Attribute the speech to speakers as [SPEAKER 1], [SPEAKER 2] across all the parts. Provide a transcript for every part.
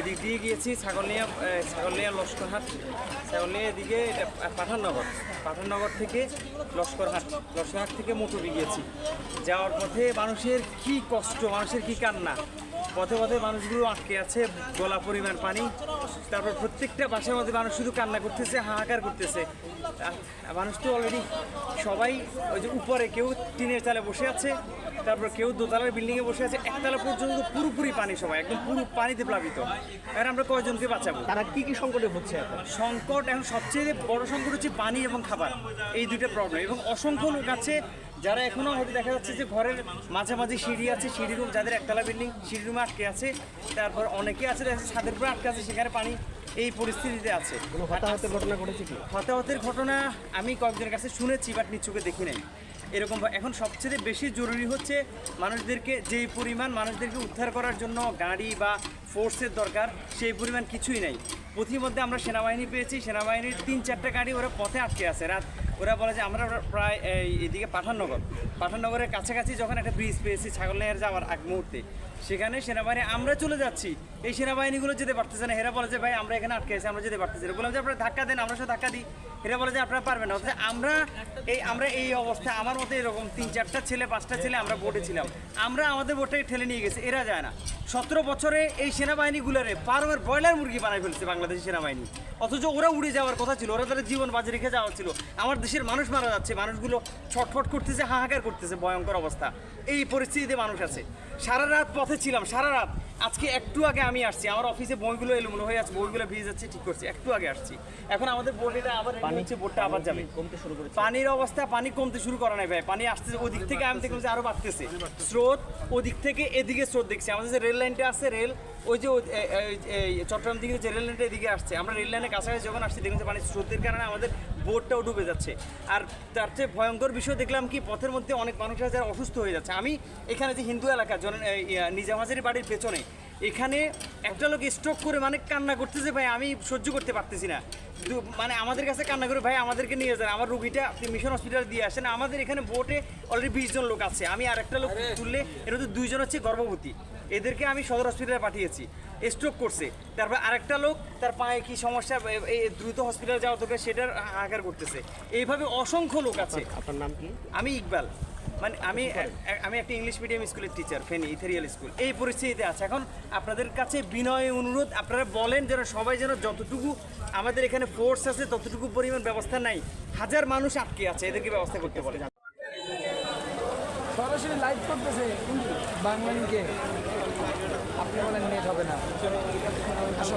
[SPEAKER 1] এদিক দিয়ে গিয়েছি ছাগলনিয়া ছাগলনিয়া লস্করহাট ছাগলনিয়া এদিকে পাঠাননগর। পাঠাননগর থেকে লস্করহাট লস্করহাট থেকে মোটুবি গিয়েছি। যাওয়ার পথে মানুষের কি কষ্ট, মানুষের কি কান্না। পথে পথে মানুষগুলো আটকে আছে, গলা পরিমাণ পানি। তারপর প্রত্যেকটা বাসার মধ্যে মানুষ শুধু কান্না করতেছে, হাহাকার করতেছে। মানুষ তো অলরেডি সবাই ওই যে উপরে কেউ টিনের চালে বসে আছে তারপর কেউ দোতলার বিল্ডিংয়ে বসে আছে একতলা পর্যন্ত পুরোপুরি পানি সবাই একদম পুরো পানিতে প্লাবিত। আর আমরা কয়জনকে বাঁচাবো?
[SPEAKER 2] তারা কী কী সংকটে হচ্ছে
[SPEAKER 1] সংকট এখন সবচেয়ে বড় সংকট হচ্ছে পানি এবং খাবার এই দুইটা প্রবলেম এবং অসংখ্য লোক আছে যারা এখনও হয়তো দেখা যাচ্ছে যে ঘরের মাঝামাঝি সিঁড়ি আছে সিঁড়ি রুম যাদের একতলা বিল্ডিং সিঁড়ি রুমে আটকে আছে তারপর অনেকে আছে দেখা যাচ্ছে ছাদের উপরে আটকে আছে সেখানে পানি এই পরিস্থিতিতে আছে।
[SPEAKER 2] কোনো হতাহতের ঘটনা ঘটেছে কি?
[SPEAKER 1] হতাহতের ঘটনা আমি কয়েকজনের কাছে শুনেছি বাট নিচুকে দেখি নাই। এরকম এখন সবচেয়ে বেশি জরুরি হচ্ছে মানুষদেরকে যেই পরিমাণ মানুষদেরকে উদ্ধার করার জন্য গাড়ি বা ফোর্সের দরকার সেই পরিমাণ কিছুই নাই। পথিমধ্যে আমরা সেনাবাহিনী পেয়েছি সেনাবাহিনীর তিন চারটা গাড়ি ওরা পথে আটকে আছে। রাত ওরা বলে যে আমরা প্রায় এই এদিকে পাঠাননগর। পাঠাননগরের কাছাকাছি যখন একটা ব্রিজ পেয়েছি ছাগলনাইয়ের যাওয়ার আগ মুহূর্তে, সেখানে সেনাবাহিনী, আমরা চলে যাচ্ছি। এই সেনাবাহিনীগুলো যেতে পারতেছে না। হেরা বলে যে, ভাই, আমরা এখানে আটকে আছি, আমরা যেতে পারতেছি না। বললাম যে, আপনারা ধাক্কা দেন, আমরা সব ধাক্কা দিই। এরা বলে যে আপনারা পারবেন না। আমরা এই আমরা এই অবস্থায় আমার মতো এরকম তিন, চারটা ছেলে, পাঁচটা ছেলে আমরা বোটে ছিলাম। আমরা আমাদের বোটটাকে ঠেলে নিয়ে গেছি, এরা যায় না। সতেরো বছরে এই সেনাবাহিনীগুলোরে ফার্মের ব্রয়লার মুরগি বানাই ফেলছে বাংলাদেশের সেনাবাহিনী। অথচ ওরা উড়ে যাওয়ার কথা ছিল, ওরা তাদের জীবন বাজে রেখে যাওয়া ছিল। আমার দেশের মানুষ মারা যাচ্ছে, মানুষগুলো ছটফট করতেছে, হাহাকার করতেছে, ভয়ঙ্কর অবস্থা। এই পরিস্থিতিতে মানুষ আছে। সারা রাত পথে ছিলাম, সারা রাত। আজকে একটু আগে আমি আসছি। আমার অফিসে বইগুলো এলোমেলো হয়ে আছে বইগুলো ভিজে যাচ্ছে ঠিক করছি একটু আগে আসছি। এখন আমাদের বোট আবার পানি হচ্ছে বোটটা আবার যাবে।
[SPEAKER 2] কমতে শুরু করে
[SPEAKER 1] পানির অবস্থা পানি কমতে শুরু করা নাই ভাই পানি আসতেছে ওদিক থেকে আমি দেখলাম যে আরও বাড়তেছে। স্রোত ওদিক থেকে এদিকে স্রোত দেখছি। আমাদের যে রেল লাইনটা আছে রেল ওই যে চট্টগ্রাম দিকে যে রেল লাইনটা এদিকে আসছে, আমরা রেল লাইনের কাছাকাছি যখন আসছি, দেখলাম যে পানির স্রোতের কারণে আমাদের বোটটাও ডুবে যাচ্ছে। আর তার চেয়ে ভয়ঙ্কর বিষয় দেখলাম কি, পথের মধ্যে অনেক মানুষ আছে যারা অসুস্থ হয়ে যাচ্ছে। আমি এখানে যে হিন্দু এলাকা, জন নিজাম হাজারি বাড়ির পেছনে, এখানে একটা লোক স্ট্রোক করে মানে কান্না করতেছে ভাই, আমি সহ্য করতে পারতেছি না। মানে আমাদের কাছে কান্না করে ভাই আমাদেরকে নিয়ে যান। আমার রুগীটা আপনি মিশন হসপিটাল দিয়ে আসেন। আমাদের এখানে বোটে অলরেডি বিশ জন লোক আছে। আমি আরেকটা লোক তুললে এর মধ্যে দুইজন হচ্ছে গর্ভবতী। এদেরকে আমি সদর হসপিটালে পাঠিয়েছি। স্ট্রোক করছে। তারপর আরেকটা লোক তার পায়ে কি সমস্যা দ্রুত হসপিটালে যাওয়া দরকার সেটার হাহাকার করতেছে। এইভাবে অসংখ্য লোক আছে।
[SPEAKER 2] আপনার নাম কি?
[SPEAKER 1] আমি ইকবাল। মানে আমি আমি একটা ইংলিশ মিডিয়াম স্কুলের টিচার ফেনি ইথেরিয়াল স্কুল এই পরিস্থিতিতে আছে। এখন আপনাদের কাছে বিনয় অনুরোধ আপনারা বলেন যেন সবাই যেন যতটুকু আমাদের এখানে ফোর্স আছে ততটুকু পরিমাণ ব্যবস্থা নাই। হাজার মানুষ আটকে আছে এদেরকে ব্যবস্থা করতে বলে
[SPEAKER 3] সরাসরি লাইভ করতেছে বাংলালিংকে আপনি বলেন নেট হবে না। আসো।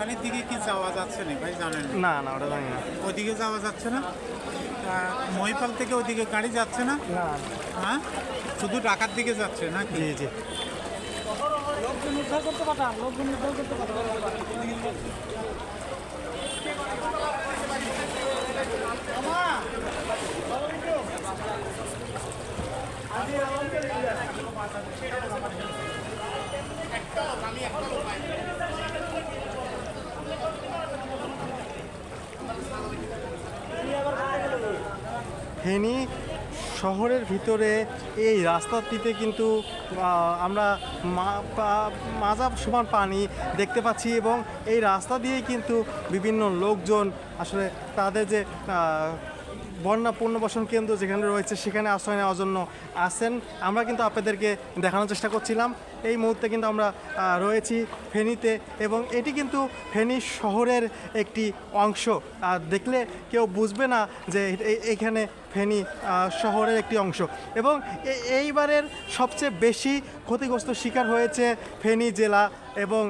[SPEAKER 4] মহাখালীর দিকে কি যাওয়া যাচ্ছে না ভাই জানেন না।
[SPEAKER 2] না না ওটা জানি না।
[SPEAKER 4] ওদিকে যাওয়া যাচ্ছে না? তা মহিপাল থেকে ওদিকে গাড়ি যাচ্ছে না?
[SPEAKER 2] না।
[SPEAKER 4] হ্যাঁ? শুধু ঢাকার দিকে যাচ্ছে না
[SPEAKER 2] জি জি।
[SPEAKER 3] লোকজন উদ্ধার করতে পাঠান লোকজন উদ্ধার করতে পাঠান।
[SPEAKER 5] ফেনী শহরের ভিতরে এই রাস্তাটিতে কিন্তু আমরা মাজা সমান পানি দেখতে পাচ্ছি এবং এই রাস্তা দিয়ে কিন্তু বিভিন্ন লোকজন আসলে তাদের যে বন্যা পুনর্বাসন কেন্দ্র যেখানে রয়েছে, সেখানে আশ্রয় নেওয়ার জন্য আসেন আমরা কিন্তু আপনাদেরকে দেখানোর চেষ্টা করছিলাম। এই মুহূর্তে কিন্তু আমরা রয়েছি ফেনীতে এবং এটি কিন্তু ফেনী শহরের একটি অংশ। আর দেখলে কেউ বুঝবে না যে এখানে ফেনী শহরের একটি অংশ। এবং এইবারের সবচেয়ে বেশি ক্ষতিগ্রস্ত শিকার হয়েছে ফেনী জেলা এবং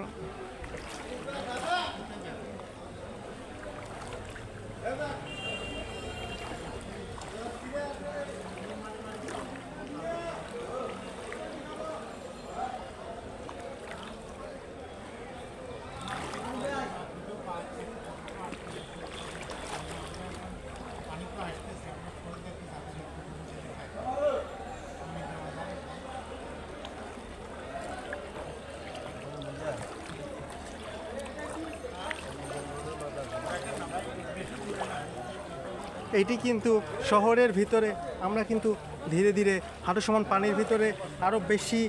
[SPEAKER 5] এটি কিন্তু শহরের ভিতরে, আমরা কিন্তু ধীরে ধীরে হাঁটু সমান পানির ভিতরে আরও বেশি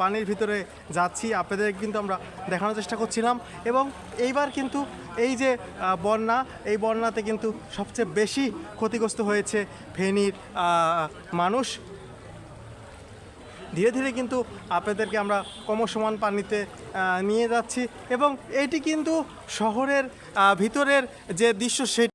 [SPEAKER 5] পানির ভিতরে যাচ্ছি। আপনাদের কিন্তু আমরা দেখানোর চেষ্টা করছিলাম। এবং এইবার কিন্তু এই যে বন্যা, এই বন্যাতে কিন্তু সবচেয়ে বেশি ক্ষতিগ্রস্ত হয়েছে ফেনীর মানুষ। ধীরে ধীরে কিন্তু আপনাদেরকে আমরা কমসমান পানিতে নিয়ে যাচ্ছি। এবং এটি কিন্তু শহরের ভিতরের যে দৃশ্য সেটি